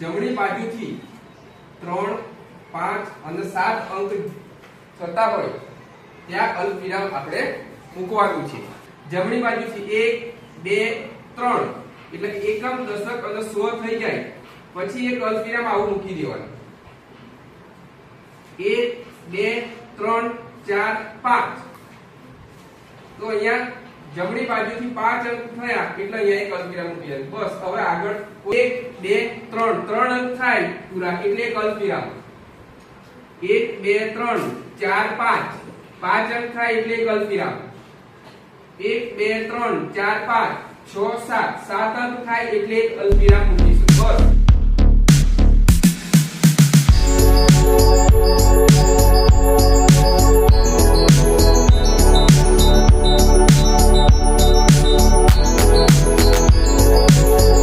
જમણી બાજુથી ત્રણ, પાંચ અને સાત અંક થતા હોય, ત્યાં અલ્પવિરામ આપણે મૂકવાનું છે. જમણી બાજુથી એક, બે, ત્રણ, એટલે એકમ દશક અને સો થઈ જાય, પછી એક અલ્પવિરામ આવું મૂકી દેવાનું. એક, બે, ત્રણ, ચાર, પાંચ. તો અહીંયા જમણી બાજુથી પાંચ અંક થયા, એટલે અહીંયા એક અલ્પવિરામ મૂકી દેવાનું બસ, હવે આગળ એક, બે, ત્રણ. ત્રણ અંક થાય પૂરા, એટલે એક અલ્પવિરામ એક, બે, ત્રણ. ચાર, પાંચ. પાંચ અંક થાય એટલે એક અલ્પવિરામ એક, બે, ત્રણ. ચાર, પાંચ. છ, સાત. સાત અંક થાય એટલે એક અલ્પવિરામ મૂકીશું. બસ.